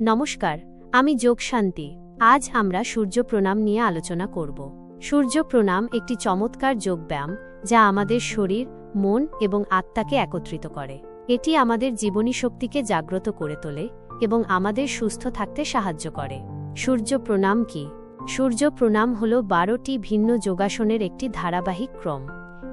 নমস্কার, আমি যোগ শান্তি আজ আমরা সূর্য প্রণাম নিয়ে আলোচনা করব। সূর্য প্রণাম একটি চমৎকার যোগব্যায়াম যা আমাদের শরীর, মন এবং আত্মাকে একত্রিত করে। এটি আমাদের জীবনী শক্তিকে জাগ্রত করে তোলে এবং আমাদের সুস্থ থাকতে সাহায্য করে। সূর্য প্রণাম কি? সূর্য প্রণাম হল বারোটি ভিন্ন যোগাসনের একটি ধারাবাহিক ক্রম।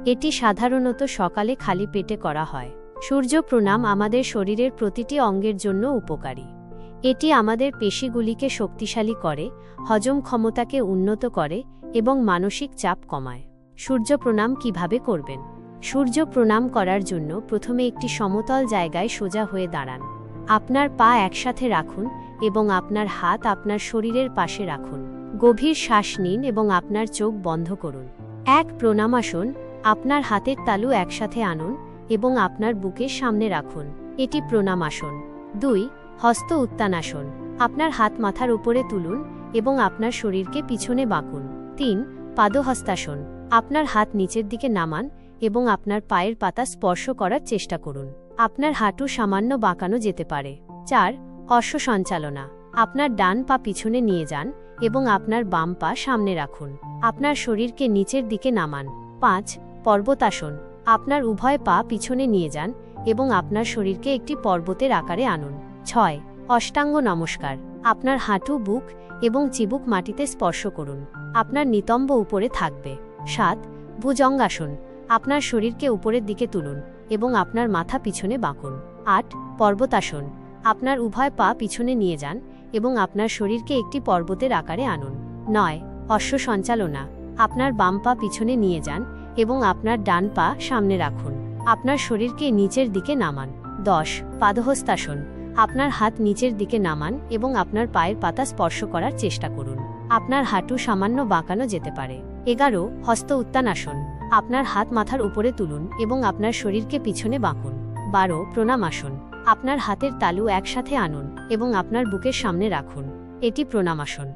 এটি সাধারণত সকালে খালি পেটে করা হয়। সূর্য প্রণাম আমাদের শরীরের প্রতিটি অঙ্গের জন্য উপকারী। এটি আমাদের পেশিগুলিকে শক্তিশালী করে, হজম ক্ষমতাকে উন্নত করে, এবং মানসিক চাপ কমায়। সূর্য প্রণাম কীভাবে করবেন? সূর্য প্রণাম করার জন্য প্রথমে একটি সমতল জায়গায় সোজা হয়ে দাঁড়ান। আপনার পা একসাথে রাখুন, এবং আপনার হাত আপনার শরীরের পাশে রাখুন। গভীর শ্বাস নিন এবং আপনার চোখ বন্ধ করুন। এক প্রণাম প্রণামাসন, আপনার হাতের তালু একসাথে আনুন, এবং আপনার বুকের সামনে রাখুন। এটি প্রণামাসন। দুই হস্ত উত্তানাসন। আপনার হাত মাথার উপরে তুলুন এবং আপনার শরীরকে পিছনে বাঁকুন। তিন, পাদহস্তাসন। আপনার হাত নিচের দিকে নামান এবং আপনার পায়ের পাতা স্পর্শ করার চেষ্টা করুন। আপনার হাঁটু সামান্য বাঁকানো যেতে পারে। চার অশ্ব সঞ্চালনা আপনার ডান পা পিছনে নিয়ে যান এবং আপনার বাম পা সামনে রাখুন। আপনার শরীরকে নিচের দিকে নামান। পাঁচ, পর্বতাসন। আপনার উভয় পা পিছনে নিয়ে যান এবং আপনার শরীরকে একটি পর্বতের আকারে আনুন। ছয়, অষ্টাঙ্গ নমস্কার। আপনার হাঁটু, বুক এবং চিবুক মাটিতে স্পর্শ করুন। আপনার নিতম্ব উপরে থাকবে। সাত, ভুজঙ্গাসন। আপনার শরীরকে উপরের দিকে তুলুন এবং আপনার মাথা পিছনে বাঁকুন। আট, পর্বতাসন। আপনার উভয় পা পিছনে নিয়ে যান এবং আপনার শরীরকে একটি পর্বতের আকারে আনুন। নয়, অশ্ব সঞ্চালনা। আপনার বাম পা পিছনে নিয়ে যান এবং আপনার ডান পা সামনে রাখুন। আপনার শরীরকে নিচের দিকে নামান। দশ, পাদহস্তাসন। আপনার হাত নিচের দিকে নামান এবং আপনার পায়ের পাতা স্পর্শ করার চেষ্টা করুন। আপনার হাঁটু সামান্য বাঁকানো যেতে পারে। এগারো, হস্ত উত্তানাসন আপনার হাত মাথার উপরে তুলুন এবং আপনার শরীরকে পিছনে বাঁকুন। বারো, প্রণামাসন। আপনার হাতের তালু একসাথে আনুন এবং আপনার বুকের সামনে রাখুন। এটি প্রণামাসন।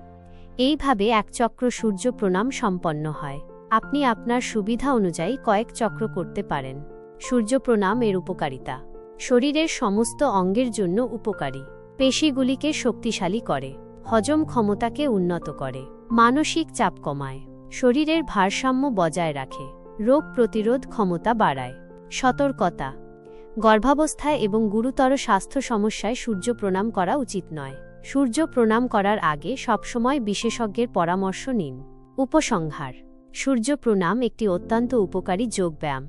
এইভাবে এক চক্র সূর্য প্রণাম সম্পন্ন হয়। আপনি আপনার সুবিধা অনুযায়ী কয়েক চক্র করতে পারেন। সূর্য প্রণাম এর উপকারিতা। শরীরের সমস্ত অঙ্গের জন্য উপকারী। পেশিগুলিকে শক্তিশালী করে। হজম ক্ষমতাকে উন্নত করে। মানসিক চাপ কমায়। শরীরের ভারসাম্য বজায় রাখে। রোগ প্রতিরোধ ক্ষমতা বাড়ায়। সতর্কতা। গর্ভাবস্থায় এবং গুরুতর স্বাস্থ্য সমস্যায় সূর্য প্রণাম করা উচিত নয়। সূর্য প্রণাম করার আগে সবসময় বিশেষজ্ঞের পরামর্শ নিন। উপসংহার। সূর্য প্রণাম একটি অত্যন্ত উপকারী যোগব্যায়াম।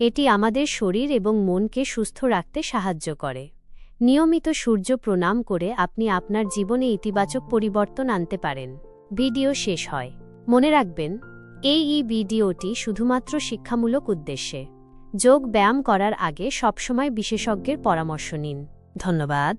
এটি আমাদের শরীর এবং মনকে সুস্থ রাখতে সাহায্য করে। নিয়মিত সূর্য প্রণাম করে আপনি আপনার জীবনে ইতিবাচক পরিবর্তন আনতে পারেন। ভিডিও শেষ হয়। মনে রাখবেন, এই ই ভিডিওটি শুধুমাত্র শিক্ষামূলক উদ্দেশ্যে। যোগ ব্যায়াম করার আগে সবসময় বিশেষজ্ঞের পরামর্শ নিন। ধন্যবাদ।